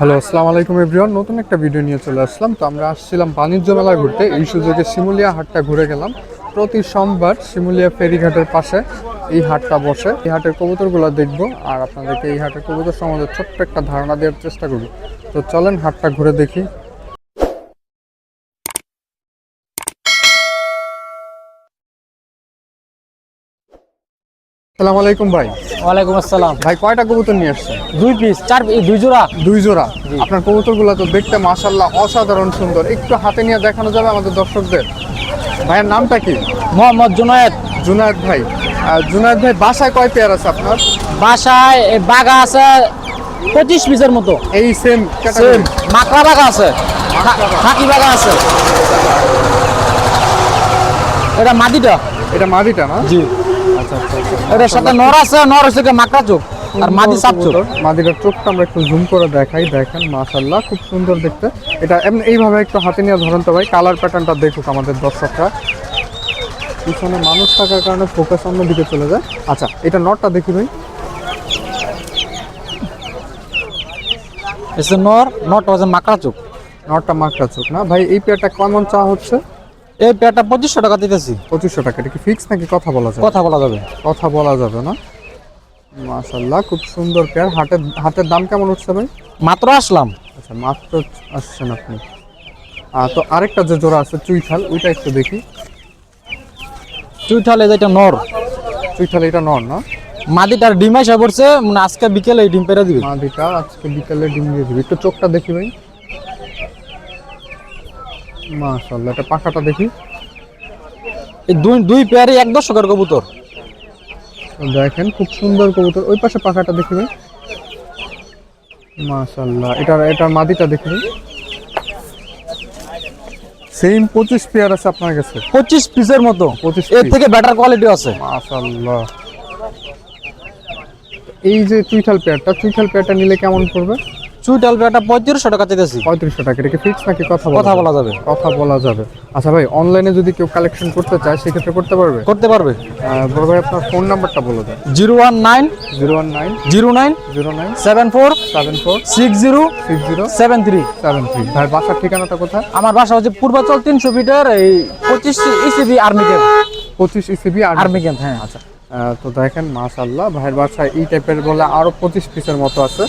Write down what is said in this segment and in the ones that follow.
Hello আসসালামু আলাইকুম everyone নতুন একটা ভিডিও নিয়ে চলে আসলাম। তো আমরা আসছিলাম বাণিজ্য মেলা ঘুরতে। এই সুযোগে শিমুলিয়া হাটটা ঘুরে গেলাম। প্রতি সোমবার শিমুলিয়া ফেরিঘাটের পাশে এই হাটটা বসে। এই হাটের কবুতরগুলো দেখব আর আপনাদেরকে এই হাটের কবুতর সম্বন্ধে ছোট্ট একটা ধারণা দেওয়ার চেষ্টা করি। তো চলেন হাটটা ঘুরে দেখি। আসসালামু আলাইকুম ভাই। ওয়ালাইকুম আসসালাম। ভাই কয়টা কবুতর নিয়ে আসছেন? দুই পিস চার দুই জোড়া। দুই জোড়া। আপনার কবুতরগুলো তো দেখতে মাশাল্লাহ অসাধারণ সুন্দর। একটু হাতে নিয়ে দেখানো যাবে আমাদের দর্শকদের? ভাইয়ের নামটা কি? মোহাম্মদ জুনায়েদ। জুনায়েদ ভাই। জুনায়েদ ভাই বাসায় কয় পেয়ার আছে আপনার? বাসায় বাগা আছে পঁচিশ পিসের মতো। এই সেম সেম মাকড়া বাগা আছে। খাকি বাগা আছে। এটা মাটিটা এটা মাদিটা না? জি। এটার সাথে নর আছে নর হচ্ছে মাকড়া চোখ আর মাটি সাপ চোখ। মাদিটার চোখটা আমরা একটু জুম করে দেখাই দেখেন মাশাল্লাহ খুব সুন্দর দেখতে। এটা এমনি এইভাবে একটু হাতে নিয়ে ধরেন তো ভাই কালার প্যাটার্নটা দেখুক আমাদের দর্শকরা। পিছনে মানুষ থাকার কারণে ফোকাস অন্যদিকে চলে যায়। আচ্ছা এটা নটটা দেখি ভাই। নর নরটা হচ্ছে মাকড়া চোখ। নটটা মাকড়া চোখ না? ভাই এই পেয়ারটা কেমন চা হচ্ছে? এই পেয়ারটা পঁচিশশো টাকা দিতেছি। পঁচিশশো টাকা এটা কি ফিক্স নাকি কথা বলা যায় কথা বলা যাবে। কথা বলা যাবে না। মাশাল্লাহ খুব সুন্দর পেয়ার। হাটের হাতের দাম কেমন উঠছে ভাই? মাত্র আসলাম। আচ্ছা মাত্র আসছেন আপনি। তো আরেকটা যে জোড়া আছে চুইঠাল ওইটা একটু দেখি। চুইঠালে যেটা নর। চুইঠাল এটা নন না? মাদিটার ডিম এসে পড়ছে মানে আজকে বিকেলে ডিম পেরে দিবে। মাদিটা আজকে বিকালে ডিম দিয়ে দিবি। একটু চোখটা দেখি ভাই। মাশাল্লাহ এটা পাখাটা দেখি। এই দুই দুই পেয়ারে এক দশকের কবুতর। দেখেন খুব সুন্দর কবুতর। ওই পাশে পাখাটা দেখি ভাই মাশাল্লাহ এটার এটার মাদিটা দেখি ভাই সেম পঁচিশ পেয়ার আছে আপনার কাছে? পঁচিশ পিসের মতো। 25 এর থেকে বেটার কোয়ালিটি আছে। মাশাল্লাহ এই যে চুইঠাল পেয়ারটা চুইঠাল পেয়ারটা নিলে কেমন পড়বে? চুইটাল পেয়ারটা পঁয়ত্রিশশো টাকা দিতেছি পঁয়ত্রিশশো টাকা এটা কি ফিক্স নাকি কথা কথা বলা যাবে। কথা বলা যাবে। আচ্ছা ভাই অনলাইনে যদি কেউ কালেকশন করতে চায় সেক্ষেত্রে করতে পারবে? করতে পারবে। বড় ভাই আপনার ফোন নাম্বারটা বলে দেন। Zero one nine zero one nine zero nine zero nine seven four seven four six zero six zero seven three. Seven three. ভাই বাসার ঠিকানাটা কোথায়? আমার বাসা হচ্ছে পূর্বাচল তিনশো ফিটের এই পঁচিশ ইসিবি আর্মি ক্যাম্প পঁচিশ ইসিবি আর আর্মি ক্যাম্প হ্যাঁ আচ্ছা। তো দেখেন মাশাল্লাহ ভাইয়ের বাসায় এই টাইপের বলে আরও পঁচিশ পিসের মতো আছে।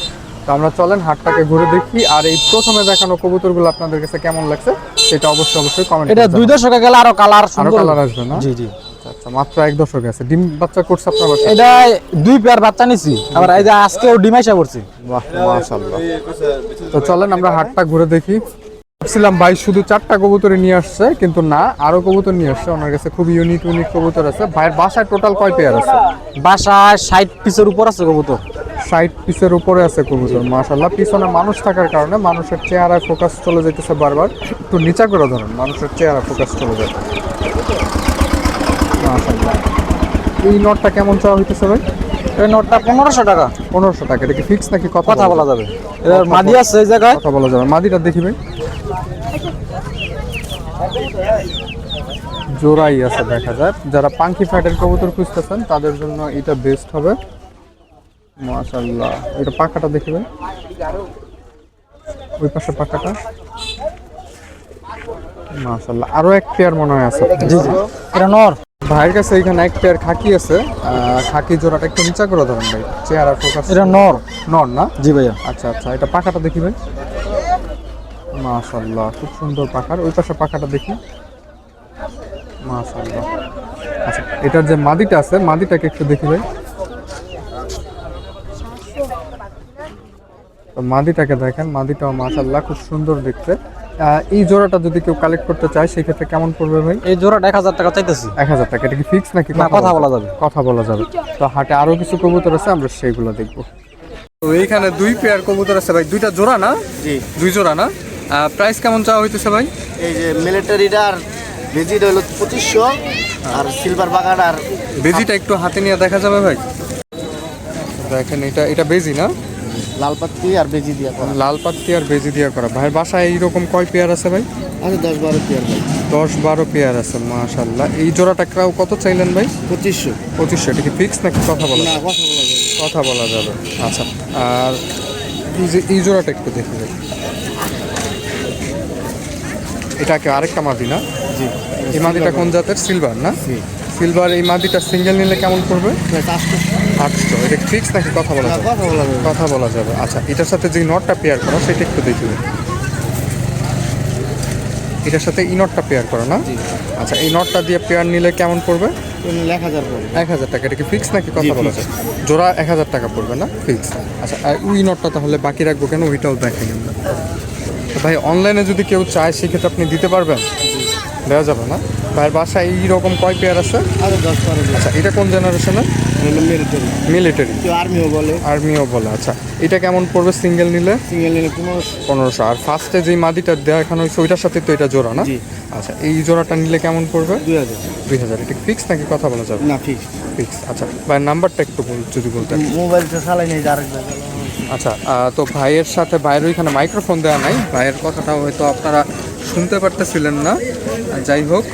তো আমরা চলেন হাটটাকে ঘুরে দেখি। আর এই প্রথমে দেখানো কবুতরগুলো আপনাদের কাছে কেমন লাগছে সেটা অবশ্যই অবশ্যই কমেন্ট এটা দুই দশকে গেলে আরও কালার আরও কালার আসবে না? জি জি। আচ্ছা, আচ্ছা মাত্র এক দশক আছে। ডিম বাচ্চা করছে আপনার বাসায়? এটা দুই পেয়ার বাচ্চা নিছি। আবার এই যে আজকেও করছি বাহ মাশাআল্লাহ। তো চলেন আমরা হাটটা ঘুরে দেখি। ভাবছিলাম ভাই শুধু চারটা কবুতরে নিয়ে আসছে কিন্তু না আরও কবুতর নিয়ে আসছে। ওনার কাছে খুব ইউনিক ইউনিক কবুতর আছে। ভাইয়ের বাসায় টোটাল কয় পেয়ার আছে? বাসায় ষাট পিসের উপর আছে কবুতর। ষাট পিসের উপরে আছে কবুতর মাশাল্লাহ পিছনে মানুষ থাকার কারণে মানুষের চেহারায় ফোকাস চলে যেতেছে বারবার। একটু নিচা করে ধরেন মানুষের চেহারা ফোকাস চলে যায় মাশাল্লাহ এই নটটা কেমন চাওয়া হইতেছে ভাই? এই নটটা পনেরোশো টাকা। পনেরোশো টাকা এটা কি ফিক্স নাকি কথা বলা যাবে? এবার মাদি আছে এই জায়গায়? কথা বলা যাবে। মাদিটা দেখি ভাই। জোড়াই আছে দেখা যায় যারা পাঙ্কি ফ্যাটের কবুতর খুঁজতেছেন তাদের জন্য এটা বেস্ট হবে। মাশাল্লাহ এটা পাখাটা দেখি ভাই ওই পাশে পাখাটা। মাশাল্লাহ আরও এক পেয়ার মনে হয় আছে। জি জি। এটা নর। ভাইয়ের কাছে এখানে এক পেয়ার খাকি আছে। খাকি জোড়াটা একটু নিচা করে ধরেন ভাই। চেহারা ফোকাস এটা নর। নন না? জি ভাইয়া। আচ্ছা আচ্ছা। এটা পাখাটা দেখি ভাই। মাশাল্লাহ খুব সুন্দর পাখার। ওই পাশে পাখাটা দেখি। মাশাল্লাহ আচ্ছা এটার যে মাদিটা আছে মাদিটাকে একটু দেখি ভাই। মাদিটাকে দেখেন মাদিটাও মাশাল্লাহ খুব সুন্দর দেখতে। আহ, এই জোড়াটা যদি কেউ কালেক্ট করতে চায় সেক্ষেত্রে কেমন পড়বে ভাই? এই জোড়াটা এক হাজার টাকা চাইতেছি। এক হাজার টাকা এটা কি ফিক্স নাকি কথা বলা যাবে? কথা বলা যাবে। তো হাটে আরও কিছু কবুতর আছে আমরা সেইগুলো দেখব। তো এইখানে দুই পেয়ার কবুতর আছে ভাই দুইটা জোড়া না? জি। দুই জোড়া না? প্রাইস কেমন চাওয়া হইতেছে ভাই? এই যে মিলিটারিটা আর ভিজিট হলো পঁচিশশো আর সিলভার বাগান আর বেজিটা একটু হাতে নিয়ে দেখা যাবে ভাই? দেখেন এটা এটা বেজি না? লাল পাত্তি আর বেজি দিয়া করা। লাল পাত্তি আর বেজি দিয়া করা। ভাইয়ের বাসায় এইরকম কয় পেয়ার আছে ভাই? আচ্ছা দশ বারো পেয়ার ভাই। দশ বারো পেয়ার আছে মাশাল্লাহ এই জোড়াটা ক্রাও কত চাইলেন ভাই? পঁচিশশো। পঁচিশশো। এটা কি ফিক্স নাকি কথা বলা কথা বলা যাবে কথা বলা যাবে। আচ্ছা আর এই যে এই জোড়াটা একটু দেখে যাই এটাকে আরেকটা মাদি না? জি। এই মাদিটা কোন জাতের? সিলভার না? সিলভার এই মাদিটা সিঙ্গেল নিলে কেমন পড়বে? আটশো এটা ফিক্স নাকি কথা বলা যাবে? কথা বলা যাবে। কথা বলা যাবে। আচ্ছা এটার সাথে যে নটটা পেয়ার করা সেটা একটু দেখবে এটার সাথে এই নটটা পেয়ার করো না? আচ্ছা এই নটটা দিয়ে পেয়ার নিলে কেমন পড়বে? এক হাজার পড়বে। এক হাজার টাকা। এটা কি ফিক্স নাকি কথা বলা। যায় জোড়া এক হাজার টাকা পড়বে না? ফিক্স আচ্ছা ওই নটটা তাহলে বাকি রাখব কেন? ওইটাও দেখেন আমরা। ভাই অনলাইনে যদি কেউ চায় সেক্ষেত্রে আপনি দিতে পারবেন? দেওয়া যাবে না। ভাইয়ের বাসায় এই রকম কয় পেয়ার আছে? আরও দশ বারো আচ্ছা এটা কোন জেনারেশনের মিলিটারি মিলিটারি আর্মিও বলে। আর্মিও বলে আচ্ছা। এটা কেমন পড়বে সিঙ্গেল নিলে? সিঙ্গেল নিলে পনেরোশো। পনেরোশো। আর ফার্স্টে যেই মাদিটা দেখানো হয়েছে ওইটার সাথে তো এটা জোড়া না? আচ্ছা এই জোড়াটা নিলে কেমন পড়বে? দুই হাজার। দুই হাজার। এটা ফিক্স নাকি কথা বলা যাবে? না ফিক্স ফিক্স আচ্ছা ভাইয়ের নাম্বারটা একটু বল যদি বলতেন। মোবাইলটা চালাই নেই আচ্ছা তো ভাইয়ের সাথে ভাইয়ের ওইখানে মাইক্রোফোন দেওয়া নাই। ভাইয়ের কথাটা হয়তো আপনারা শুনতে পারতেছিলেন না। যাই হোক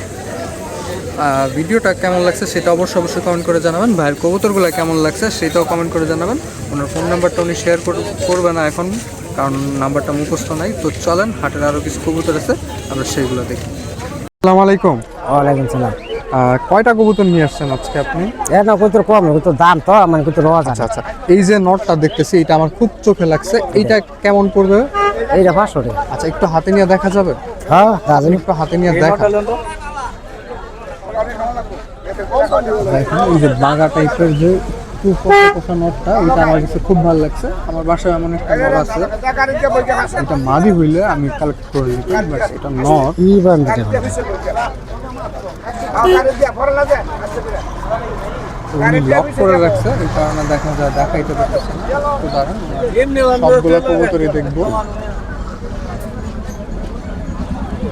ভিডিওটা কেমন লাগছে সেটা অবশ্যই অবশ্যই কমেন্ট করে জানাবেন। ভাইয়ের কবুতরগুলো কেমন লাগছে সেটাও কমেন্ট করে জানাবেন। ওনার ফোন নাম্বারটা উনি শেয়ার করবে না এখন কারণ নাম্বারটা মুখস্থ নাই। তো চলেন হাটের আরও কিছু কবুতর আছে আমরা সেইগুলো দেখি। আসসালামু আলাইকুম। ওয়ালাইকুম সালাম। কয়টা কবুতর নিয়ে আসছেন আজকে আপনি? এ না কত কম কত দাম তো মানে কত রোজ আচ্ছা আচ্ছা। এই যে নটটা দেখতেছি এটা আমার খুব চোখে লাগছে। এইটা কেমন পড়বে? এইটা পাঁচশো আচ্ছা একটু হাতে নিয়ে দেখা যাবে? হ্যাঁ রাজনী একটু হাতে নিয়ে দেখা। দেখেন এই যে টাইপের যে পোষা নটটা আমার কাছে খুব ভালো লাগছে। আমার বাসায় এমন একটা নট আছে। এটা মাদি হইলে আমি কালেক্ট করে নিতাম বাট এটা নট। ই বান্ধব উনি লক করে রাখছে এই কারণে দেখা যায় দেখাইতে পারতেছে না। একটু দাঁড়ান সবগুলো কবুতরই দেখব।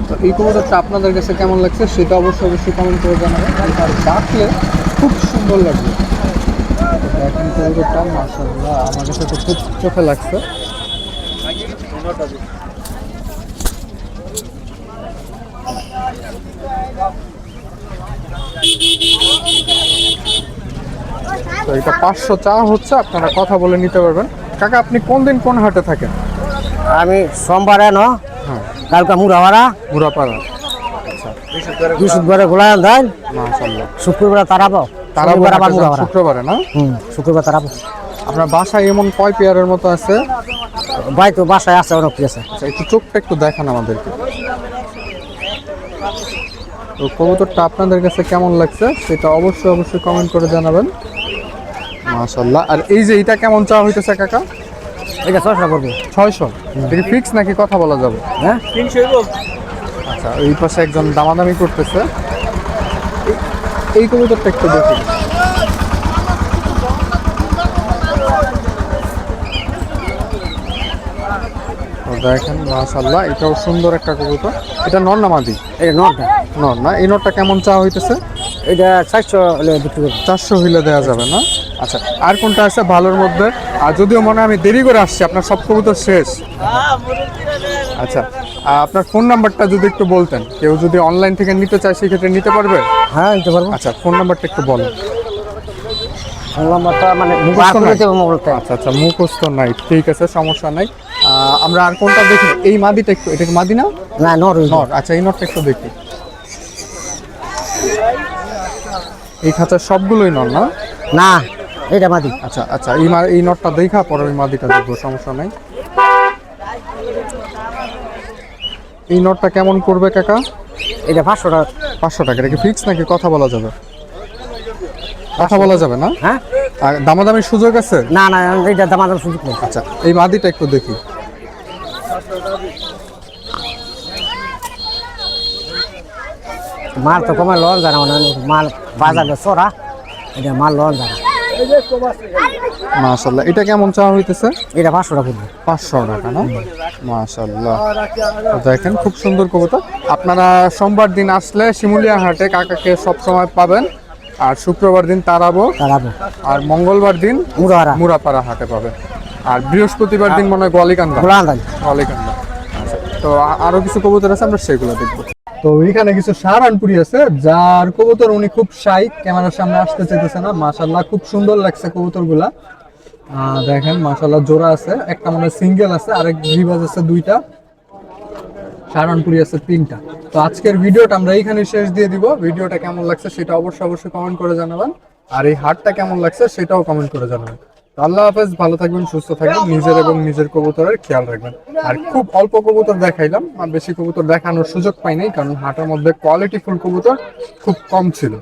তো এই কবুতরটা আপনাদের কাছে কেমন লাগছে সেটা অবশ্যই অবশ্যই কমেন্ট করে জানাবেন। আর ডাকলে খুব সুন্দর লাগবে। তো দেখেন কবুতরটা মাসাল্লাহ আমার কাছে তো খুব চোখে লাগছে। তো এটা পাঁচশো চা হচ্ছে, আপনারা কথা বলে নিতে পারবেন। কাকা, আপনি কোন দিন কোন হাটে থাকেন? আমি সোমবারে, ন? হ্যাঁ। কালকে মুড়াওয়ারা মুরাপাড়া বৃহস্পতিবারে গোলাম দেন মাশাল্লাহ শুক্রবারে তারাবো তারা শনিবার আবার মুড়াওয়ারা শুক্রবারে না? হুম শুক্রবার তারাবো আপনার বাসায় এমন কয় পেয়ারের মতো আছে? ভাই তো বাসায় আছে অনেক আছে। আচ্ছা একটু চোখটা একটু দেখান আমাদেরকে। তো কবুতরটা আপনাদের কাছে কেমন লাগছে সেটা অবশ্যই অবশ্যই কমেন্ট করে জানাবেন। মাশাল্লাহ আর এই যে এটা কেমন চাওয়া হইতেছে কাকা? এটা ছয়শো করব ছয়শো? এটা ফিক্স নাকি কথা বলা যাবে? হ্যাঁ? আচ্ছা এই পাশে একজন দামাদামি করতেছে। এই- এই কবুতরটা একটু দেখি। দেখেন মাশাল্লাহ এটাও সুন্দর একটা কবুতর। এটা নর নামাদি এটা নটা নর না? এই নরটা কেমন চা হইতেছে? এটা চারশো হলে বিক্রি করব। চারশো হইলে দেওয়া যাবে না? আচ্ছা আর কোনটা আছে ভালোর মধ্যে? আর যদিও মনে হয় আমি দেরি করে আসছি আপনার সব কবুতর শেষ। আচ্ছা আর আপনার ফোন নাম্বারটা যদি একটু বলতেন কেউ যদি অনলাইন থেকে নিতে চায় সেক্ষেত্রে নিতে পারবে? হ্যাঁ নিতে পারব। আচ্ছা ফোন নাম্বারটা একটু বলেন। ফোন নাম্বারটা মানে মুখস্থ আচ্ছা আচ্ছা মুখস্থ নাই। ঠিক আছে সমস্যা নাই। আমরা আর কোনটা দেখি? এই মাদিটা একটু এটা মাদি না? না নর আচ্ছা এই নটটা একটু দেখি। এই সবগুলোই নর না? না এটা মাদি। আচ্ছা আচ্ছা এই মা এই নটটা দেখা পরে ওই মাদিটা দেখব সমস্যা নাই। এই নটটা কেমন করবে কাকা? এটা পাঁচশো টাকা। পাঁচশো টাকা এটা কি ফিক্স নাকি কথা বলা যাবে? কথা বলা যাবে না? হ্যাঁ? আর দামাদামির সুযোগ আছে? না না এটা দাম দাম সুযোগ নেই। আচ্ছা এই মাদিটা একটু দেখি। মাল তো কমে লোন জানা মানে মাল বাজারে চড়া এটা মাল লোন জানা মাশাল্লাহ এটা কেমন চাওয়া হইতেছে? এটা পাঁচশো টাকা পাঁচশো টাকা না? মাশাল্লাহ দেখেন খুব সুন্দর কবুতর। আপনারা সোমবার দিন আসলে শিমুলিয়া হাটে কাকাকে সব সময় পাবেন আর শুক্রবার দিন তারাবো তারাবো। আর মঙ্গলবার দিন মুড়াওয়ারা মুরাপাড়া হাটে পাবেন আর বৃহস্পতিবার দিন মনে হয় গোয়ালিকান্দা গোয়ালিকান্দা আচ্ছা তো আ- আরও কিছু কবুতর আছে আমরা সেগুলো দেখব। তো এখানে কিছু সারানপুরি আছে, যার কবুতর উনি খুব শাই ক্যামেরার সামনে আসতে চাইতেছে না। মাশাল্লাহ খুব সুন্দর লাগছে কবুতরগুলা। দেখেন মাশাল্লাহ জোড়া আছে, একটা মানে সিঙ্গেল আছে, আরেক রিবাজ আছে দুইটা। সারানপুরি আছে তিনটা। তো আজকের ভিডিওটা আমরা এইখানে শেষ দিয়ে দিব। ভিডিওটা কেমন লাগছে সেটা অবশ্যই অবশ্যই কমেন্ট করে জানাবেন। আর এই হাটটা কেমন লাগছে সেটাও কমেন্ট করে জানাবেন। আল্লাহ হাফেজ, ভালো থাকবেন, সুস্থ থাকবেন, নিজের এবং নিজের কবুতরের খেয়াল রাখবেন। আর খুব অল্প কবুতর দেখাইলাম, আর বেশি কবুতর দেখানোর সুযোগ পাই নাই, কারণ হাটের মধ্যে কোয়ালিটি ফুল কবুতর খুব কম ছিল।